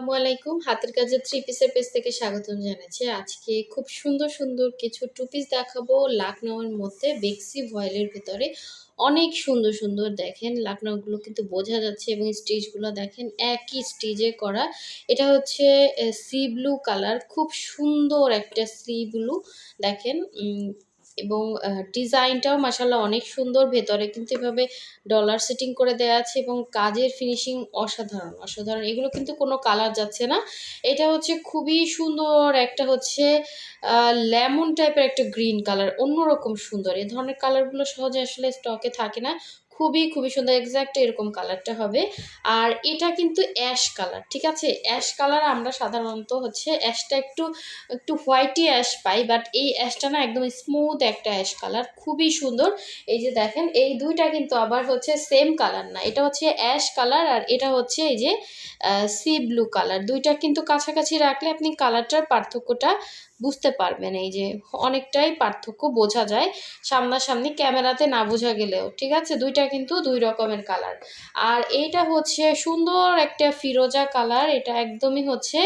আসসালামু আলাইকুম। হাতের কাজের থ্রি পিসের পেজ থেকে স্বাগতম জানাচ্ছি। আজকে খুব সুন্দর সুন্দর কিছু টু পিস দেখাবো লাকনাউয়ের মধ্যে বেক্সি ভয়েলের ভিতরে। অনেক সুন্দর সুন্দর দেখেন। লাকনাউগুলো কিন্তু বোঝা যাচ্ছে এবং স্টিচগুলো দেখেন একই স্টিচে করা। এটা হচ্ছে সি ব্লু কালার খুব সুন্দর একটা সি ব্লু দেখেন এবং ডিজাইনটাও মাসাল্লাহ অনেক সুন্দর। ভেতরে কিন্তু এভাবে ডলার সেটিং করে দেওয়া আছে এবং কাজের ফিনিশিং অসাধারণ অসাধারণ। এগুলো কিন্তু কোনো কালার যাচ্ছে না। এটা হচ্ছে খুবই সুন্দর একটা হচ্ছে লেমন টাইপের একটা গ্রিন কালার অন্যরকম সুন্দর। এ ধরনের কালারগুলো সহজে আসলে স্টকে থাকে না। খুবই খুবই সুন্দর এক্স্যাক্ট এরকম কালারটা হবে। আর এটা কিন্তু অ্যাশ কালার ঠিক আছে? অ্যাশ কালার আমরা সাধারণত হচ্ছে অ্যাশটা একটু একটু হোয়াইটই অ্যাশ পাই বাট এই অ্যাশটা না একদম স্মুথ একটা অ্যাশ কালার খুবই সুন্দর। এই যে দেখেন, এই দুইটা কিন্তু আবার হচ্ছে সেম কালার না। এটা হচ্ছে অ্যাশ কালার আর এটা হচ্ছে এই যে সি ব্লু কালার দুইটা কিন্তু কাছাকাছি রাখলে আপনি কালারটার পার্থক্যটা বুঝতে পারবেন। এই যে অনেকটাই পার্থক্য বোঝা যায় সামনাসামনি ক্যামেরাতে না বোঝা গেলেও, ঠিক আছে? দুইটা কিন্তু দুই রকমের কালার আর এইটা হচ্ছে সুন্দর একটা ফিরোজা কালার এটা একদমই হচ্ছে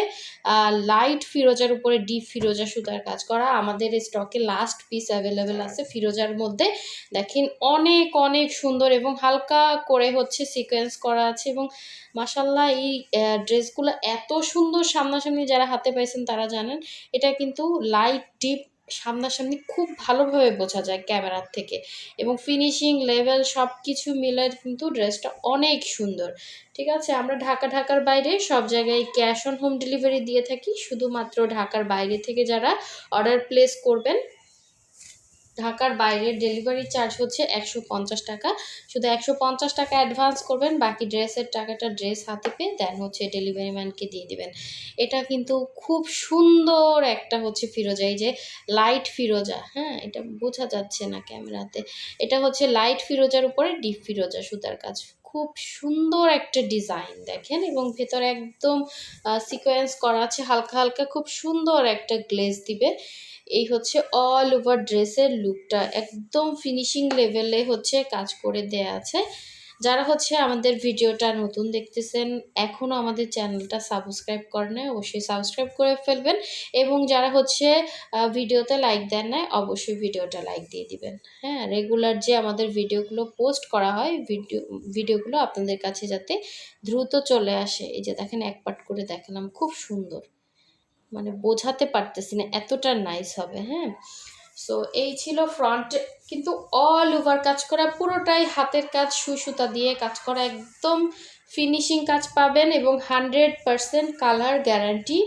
লাইট ফিরোজার উপরে ডিপ ফিরোজা সুতার কাজ করা। আমাদের স্টকে লাস্ট পিস অ্যাভেলেবেল আছে ফিরোজার মধ্যে। দেখেন অনেক অনেক সুন্দর এবং হালকা করে হচ্ছে সিকোয়েন্স করা আছে এবং মাসাল্লাহ এই ড্রেসগুলো এত সুন্দর সামনাসামনি যারা হাতে পাইছেন তারা জানেন। এটা কিন্তু লাইট ডিপ সামনাসামনি খুব ভালোভাবে বোঝা যায় ক্যামেরার থেকে। এবং ফিনিশিং লেভেল সব কিছু মিলে কিন্তু ড্রেসটা অনেক সুন্দর। ঠিক আছে, আমরা ঢাকা, ঢাকার বাইরে সব জায়গায় ক্যাশ অন হোম ডেলিভারি দিয়ে থাকি। শুধুমাত্র ঢাকার বাইরে থেকে যারা অর্ডার প্লেস করবেন ঢাকার বাইরে ডেলিভারি চার্জ হচ্ছে একশো পঞ্চাশ টাকা। শুধু একশো পঞ্চাশ টাকা অ্যাডভান্স করবেন, বাকি ড্রেসের টাকাটা ড্রেস হাতে পেয়ে দেন হচ্ছে ডেলিভারি ম্যানকে দিয়ে দিবেন। এটা কিন্তু খুব সুন্দর একটা হচ্ছে ফিরোজা, এই যে লাইট ফিরোজা হ্যাঁ এটা বোঝা যাচ্ছে না ক্যামেরাতে। এটা হচ্ছে লাইট ফিরোজার উপরে ডিপ ফিরোজা সুতার কাজ। খুব সুন্দর একটা ডিজাইন দেখেন এবং ভেতরে একদম সিকোয়েন্স করা আছে, হালকা হালকা খুব সুন্দর একটা গ্লেজ দিবে। এই হচ্ছে অল ওভার ড্রেসের লুকটা একদম ফিনিশিং লেভেলে হচ্ছে কাজ করে দেয়া আছে। যারা হচ্ছে আমাদের ভিডিওটা নতুন দেখতেছেন এখনও আমাদের চ্যানেলটা সাবস্ক্রাইব করে নেয় অবশ্যই সাবস্ক্রাইব করে ফেলবেন। এবং যারা হচ্ছে ভিডিওতে লাইক দেন না অবশ্যই ভিডিওটা লাইক দিয়ে দিবেন। হ্যাঁ রেগুলার যে আমাদের ভিডিওগুলো পোস্ট করা হয় ভিডিও ভিডিওগুলো আপনাদের কাছে যাতে দ্রুত চলে আসে। এই যে দেখেন, এক পাট করে দেখালাম, খুব সুন্দর। মানে বোঝাতে পারতেছি না, এতটা নাইস হবে হ্যাঁ? সো এই ছিল ফ্রন্ট কিন্তু অল ওভার কাজ করা, পুরোটাই হাতের কাজ সুই সুতা দিয়ে কাজ করা, একদম ফিনিশিং কাজ পাবেন এবং হান্ড্রেড পারসেন্ট কালার গ্যারান্টি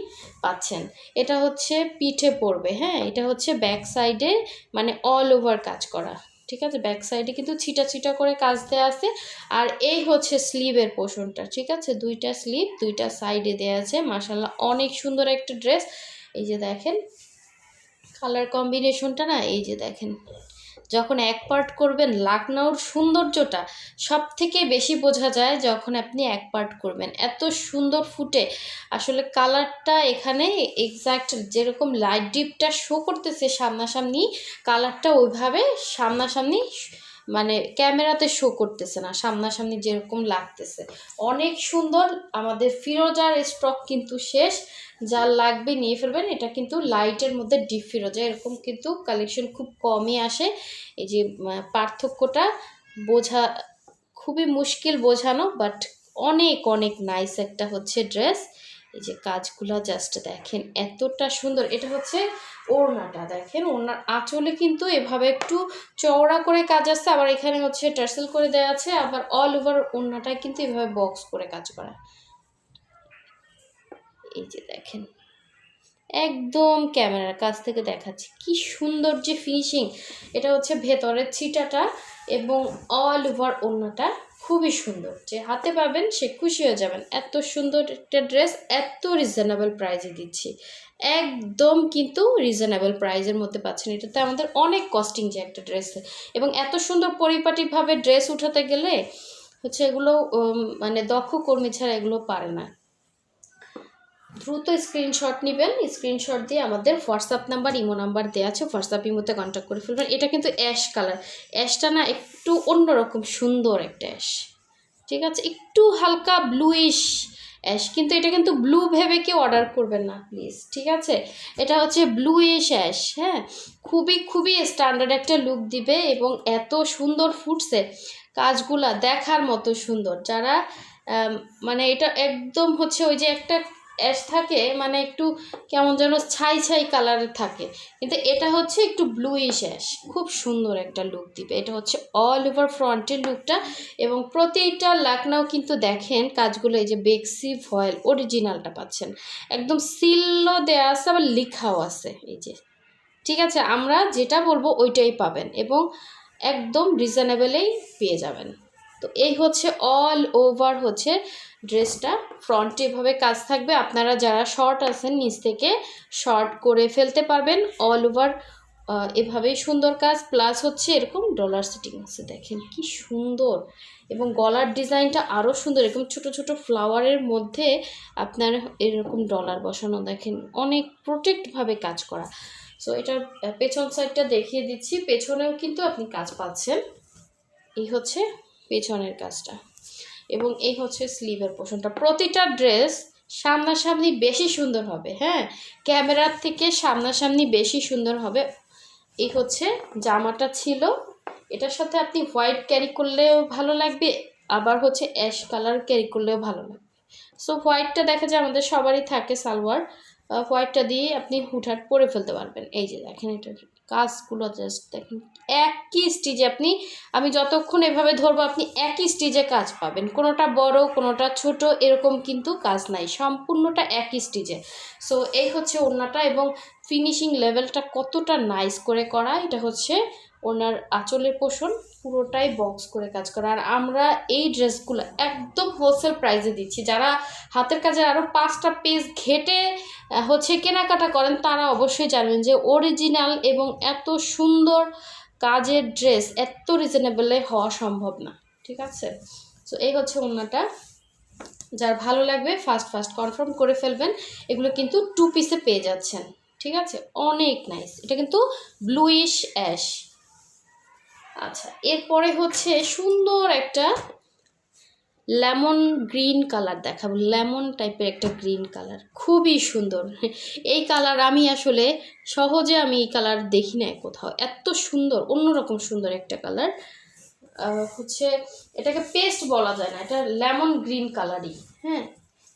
পাচ্ছেন। এটা হচ্ছে পিঠে পড়বে হ্যাঁ? এটা হচ্ছে ব্যাক সাইডে মানে অল ওভার কাজ করা। ঠিক আছে? ব্যাক সাইডে কিন্তু ছিটা ছিটা করে কাজ দেওয়া আছে। আর এই হচ্ছে স্লিভের পোষণটা, ঠিক আছে? দুইটা স্লিভ দুইটা সাইডে দেওয়া আছে। মাসাল্লাহ অনেক সুন্দর একটা ড্রেস এই যে দেখেন কালার কম্বিনেশনটা না, এই যে দেখেন। যখন এক পার্ট করবেন লাকনাউর সৌন্দর্যটা সব থেকে বেশি বোঝা যায় যখন আপনি এক পার্ট করবেন। এত সুন্দর ফুটে আসলে কালারটা এখানে এক্স্যাক্ট যেরকম লাইট ডিপটা শো করতেছে সামনাসামনি কালারটা ওইভাবে সামনাসামনি মানে ক্যামেরাতে শো করতেছে না, সামনাসামনি যেরকম লাগতেছে। অনেক সুন্দর আমাদের ফিরোজার স্টক কিন্তু শেষ, যা লাগবে নিয়ে ফেলবেন, এটা কিন্তু লাইটের মধ্যে ডিপ ফিরোজা, এরকম কিন্তু কালেকশন খুব কমই আসে। এই যে পার্থক্যটা বোঝা, খুবই মুশকিল বোঝানো বাট অনেক অনেক নাইস একটা হচ্ছে ড্রেস এই যে কাজগুলা জাস্ট দেখেন এতটা সুন্দর। এটা হচ্ছে ওড়নাটা, দেখেন ওড়নার আঁচলে কিন্তু এভাবে একটু চওড়া করে কাজ আসছে আবার এখানে হচ্ছে টার্সেল করে দেওয়া আছে, আবার অল ওভার ওড়নাটায় কিন্তু এভাবে বক্স করে কাজ করা। এই যে দেখেন, একদম ক্যামেরার কাছ থেকে দেখাচ্ছি, কি সুন্দর যে ফিনিশিং এটা হচ্ছে ভেতরের ছিটাটা এবং অল ওভার ওড়নাটা। খুবই সুন্দর। যে হাতে পাবেন, সে খুশি হয়ে যাবেন। এত সুন্দর একটা ড্রেস এত রিজনেবল প্রাইজে দিচ্ছি। একদম কিন্তু রিজনেবল প্রাইজের মধ্যে পাচ্ছেন। এটাতে আমাদের অনেক কস্টিং যে একটা ড্রেস এবং এত সুন্দর পরিপাটিভাবে ড্রেস উঠাতে গেলে হচ্ছে এগুলো মানে দক্ষ কর্মী ছাড়া এগুলো পারে না। দ্রুত স্ক্রিনশট নেবেন। স্ক্রিনশট দিয়ে আমাদের হোয়াটসঅ্যাপ নাম্বার ইমো নাম্বার দেওয়া আছে। হোয়াটসঅ্যাপ ইমোতে কন্ট্যাক্ট করে ফেলবেন। এটা কিন্তু অ্যাশ কালার অ্যাশটা না একটু অন্যরকম, সুন্দর একটা অ্যাশ ঠিক আছে? একটু হালকা ব্লুইশ অ্যাশ কিন্তু এটা কিন্তু ব্লু ভেবে কেউ অর্ডার করবেন না প্লিজ ঠিক আছে? এটা হচ্ছে ব্লু ইশ অ্যাশ হ্যাঁ? খুবই খুবই স্ট্যান্ডার্ড একটা লুক দিবে এবং এত সুন্দর ফুটছে কাজগুলা দেখার মতো সুন্দর। যারা মানে এটা একদম হচ্ছে ওই যে একটা অ্যাশ থাকে মানে একটু কেমন যেন ছাই ছাই কালারের থাকে। কিন্তু এটা হচ্ছে একটু ব্লুইশ অ্যাশ খুব সুন্দর একটা লুক দিবে। এটা হচ্ছে অল ওভার ফ্রন্টের লুকটা এবং প্রতিটা লাকনাও কিন্তু দেখেন, কাজগুলো এই যে বেক্সি ফয়েল অরিজিনালটা পাচ্ছেন। একদম সিলও দেওয়া আছে, আবার লিখাও আছে এই যে। ঠিক আছে, আমরা যেটা বলব ওইটাই পাবেন এবং একদম রিজনেবলেই পেয়ে যাবেন। তো এই হচ্ছে অল ওভার হচ্ছে ড্রেসটা। ফ্রন্টে এভাবে কাজ থাকবে। আপনারা যারা শর্ট আছেন, নিচ থেকে শর্ট করে ফেলতে পারবেন। অল ওভার এভাবেই সুন্দর কাজ। প্লাস হচ্ছে এরকম ডলার সিটিং আছে। দেখেন কি সুন্দর। এবং গলার ডিজাইনটা আরও সুন্দর। এরকম ছোট ছোট ফ্লাওয়ারের মধ্যে আপনার এরকম ডলার বসানো। দেখেন অনেক প্রোটেক্টভাবে কাজ করা। সো এটার পেছন সাইডটা দেখিয়ে দিচ্ছি। পেছনেও কিন্তু আপনি কাজ পাচ্ছেন। এই হচ্ছে পেছনের কাজটা। এবং এই হচ্ছে স্লিভের পোর্শনটা প্রতিটা ড্রেস সামনাসামনি বেশি সুন্দর হবে হ্যাঁ? ক্যামেরার থেকে সামনাসামনি বেশি সুন্দর হবে। এই হচ্ছে জামাটা ছিল। এটার সাথে আপনি হোয়াইট ক্যারি করলেও ভালো লাগবে, আবার হচ্ছে অ্যাশ কালার ক্যারি করলেও ভালো লাগবে। সো হোয়াইটটা দেখা যায় আমাদের সবারই থাকে সালোয়ার। হোয়াইটটা দিয়ে আপনি হুটহাট পরে ফেলতে পারবেন। এই যে দেখেন এটা। কাজগুলো জাস্ট দেখেন, একই স্টিজে আপনি, আমি যতক্ষণ এভাবে ধরবো, আপনি একই স্টিজে কাজ পাবেন। কোনোটা বড়, কোনোটা ছোট, এরকম কিন্তু কাজ নাই। সম্পূর্ণটা একই স্টিজে সো এই হচ্ছে ওড়নাটা এবং ফিনিশিং লেভেলটা কতটা নাইস করে করা, এটা হচ্ছে ওনার আঁচলের পোষণ পুরোটাই বক্স করে কাজ করা। আর আমরা এই ড্রেসগুলো একদম হোলসেল প্রাইসে দিচ্ছি। যারা হাতের কাজে আরও পাঁচটা পেজ ঘেটে হচ্ছে কেনাকাটা করেন, তারা অবশ্যই জানবেন যে অরিজিনাল এবং এত সুন্দর কাজের ড্রেস এত রিজনেবলে হওয়া সম্ভব না। ঠিক আছে? সো এই হচ্ছে ওড়নাটা যার ভালো লাগবে ফার্স্ট ফার্স্ট কনফার্ম করে ফেলবেন। এগুলো কিন্তু টু পিসে পেয়ে যাচ্ছেন। ঠিক আছে? অনেক নাইস এটা কিন্তু ব্লুইশ অ্যাশ আচ্ছা এরপরে হচ্ছে সুন্দর একটা লেমন গ্রিন কালার দেখাবো। লেমন টাইপের একটা গ্রিন কালার, খুবই সুন্দর। এই কালার আমি আসলে সহজে আমি এই কালার দেখি নাই কোথাও। এত সুন্দর, অন্যরকম সুন্দর একটা কালার। হচ্ছে এটাকে পেস্ট বলা যায় না, এটা লেমন গ্রিন কালারই হ্যাঁ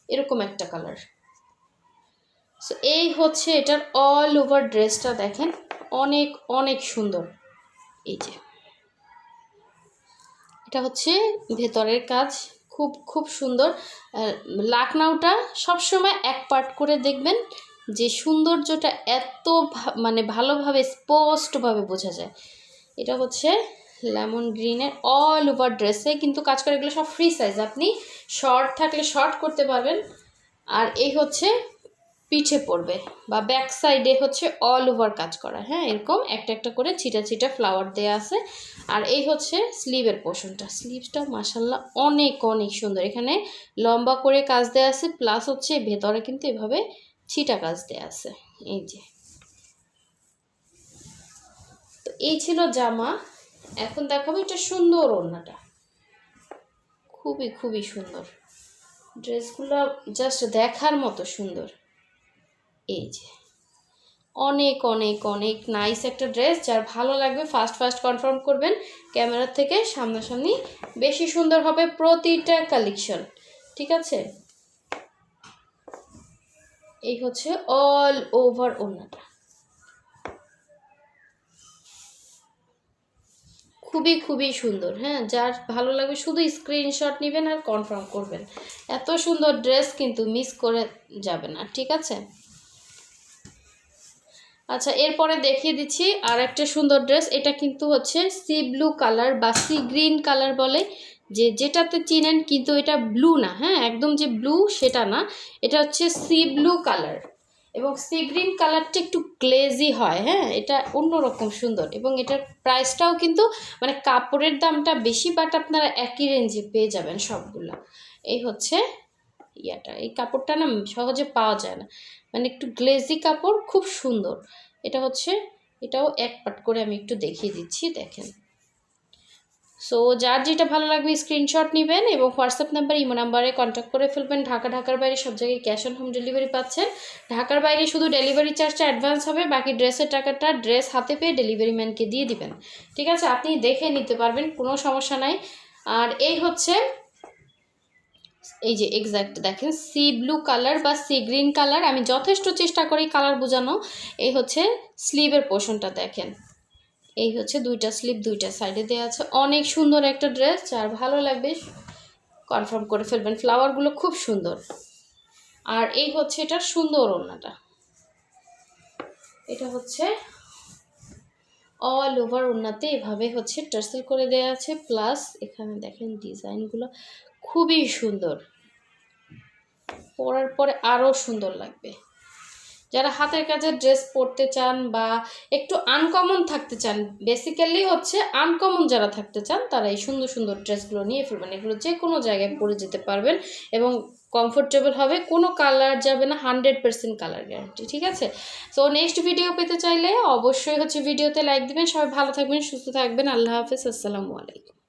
এরকম একটা কালার। সো এই হচ্ছে এটার অল ওভার ড্রেসটা দেখেন, অনেক অনেক সুন্দর। এই যে। এটা হচ্ছে ভেতরের কাজ। খুব খুব সুন্দর। লাকনাউটা সবসময় এক পার্ট করে দেখবেন যে সৌন্দর্যটা এত মানে ভালোভাবে, স্পষ্টভাবে বোঝা যায়। এটা হচ্ছে লেমন গ্রিনের অল ওভার ড্রেসে কিন্তু কাজ করে এগুলো সব ফ্রি সাইজ আপনি শর্ট থাকলে শর্ট করতে পারবেন। আর এই হচ্ছে পিঠে পড়বে বা ব্যাক সাইডে হচ্ছে অল ওভার কাজ করা। হ্যাঁ এরকম একটা একটা করে ছিটা ছিটা ফ্লাওয়ার দেওয়া আছে। আর এই হচ্ছে স্লিভের পোর্শনটা স্লিভসটা মাসাল্লাহ অনেক অনেক সুন্দর। এখানে লম্বা করে কাজ দেওয়া আছে প্লাস হচ্ছে ভেতরে কিন্তু এভাবে ছিটা কাজ দেওয়া আছে। এই যে। তো এই ছিল জামা। এখন দেখাবো এটা সুন্দর ওড়নাটা। খুবই খুবই সুন্দর। ড্রেসগুলো জাস্ট দেখার মতো সুন্দর। এই যে, অনেক অনেক অনেক নাইস একটা ড্রেস যার ভালো লাগবে ফার্স্ট ফার্স্ট কনফার্ম করবেন। ক্যামেরার থেকে সামনাসামনি বেশি সুন্দর হবে প্রতিটা কালেকশন ঠিক আছে? এই হচ্ছে অল ওভার ওড়নাটা। খুবই খুবই সুন্দর হ্যাঁ? যার ভালো লাগবে শুধু স্ক্রিনশট নেবেন আর কনফার্ম করবেন। এত সুন্দর ড্রেস কিন্তু মিস করে যাবে না, ঠিক আছে? আচ্ছা এরপরে দেখিয়ে দিচ্ছি আর একটা সুন্দর ড্রেস। এটা কিন্তু হচ্ছে সি ব্লু কালার বা সি গ্রিন কালার বলে। যে যেটাতে চিনেন কিন্তু এটা ব্লু না হ্যাঁ? একদম যে ব্লু সেটা না। এটা হচ্ছে সি ব্লু কালার। এবং সি গ্রিন কালারটা একটু গ্লেজি হয় হ্যাঁ? এটা অন্যরকম সুন্দর। এবং এটার প্রাইসটাও কিন্তু মানে কাপড়ের দামটা বেশি, বাট আপনারা একই রেঞ্জে পেয়ে যাবেন সবগুলো। এই হচ্ছে ইয়াটা। এই কাপড়টা না সহজে পাওয়া যায় না। মানে একটু গ্লেজি কাপড়, খুব সুন্দর। এটা হচ্ছে, এটাও এক পাট করে আমি একটু দেখিয়ে দিচ্ছি, দেখেন। সো যার যেটা ভালো লাগবে স্ক্রিনশট নেবেন এবং হোয়াটসঅ্যাপ নাম্বার ইমো নাম্বারে কন্ট্যাক্ট করে ফেলবেন। ঢাকা, ঢাকার বাইরে সব জায়গায় ক্যাশ অন হোম ডেলিভারি পাচ্ছেন। ঢাকার বাইরে শুধু ডেলিভারি চার্জটা অ্যাডভান্স হবে, বাকি ড্রেসের টাকাটা ড্রেস হাতে পেয়ে ডেলিভারি ম্যানকে দিয়ে দিবেন। ঠিক আছে, আপনি দেখে নিতে পারবেন, কোনো সমস্যা নাই। আর এই হচ্ছে এই যে এক্স্যাক্ট দেখেন সি ব্লু কালার বা সি গ্রিন কালার আমি যথেষ্ট চেষ্টা করি কালার বোঝানো। এই হচ্ছে স্লিভের পোর্শনটা দেখেন। এই হচ্ছে দুইটা স্লিপ দুইটা সাইডে দেওয়া আছে। অনেক সুন্দর একটা ড্রেস যার ভালো লাগবে কনফার্ম করে ফেলবেন। ফ্লাওয়ারগুলো খুব সুন্দর। আর এই হচ্ছে এটার সুন্দর ওড়নাটা। এটা হচ্ছে অল ওভার ওড়নাতে এভাবে হচ্ছে টার্সেল করে দেওয়া আছে। প্লাস এখানে দেখেন ডিজাইনগুলো খুবই সুন্দর। পরার পরে আরও সুন্দর লাগবে। যারা হাতের কাজের ড্রেস পরতে চান বা একটু আনকমন থাকতে চান বেসিক্যালি হচ্ছে আনকমন যারা থাকতে চান, তারা এই সুন্দর সুন্দর ড্রেসগুলো নিয়ে ফেলবেন এগুলো যে কোনো জায়গায় পরে যেতে পারবেন এবং কমফোর্টেবল হবে, কোনো কালার যাবে না হান্ড্রেড পার্সেন্ট কালার গ্যারান্টি ঠিক আছে? সো নেক্সট ভিডিও পেতে চাইলে অবশ্যই হচ্ছে ভিডিওতে লাইক দিবেন। সবাই ভালো থাকবেন, সুস্থ থাকবেন। আল্লাহ হাফেজ, আসসালামু আলাইকুম।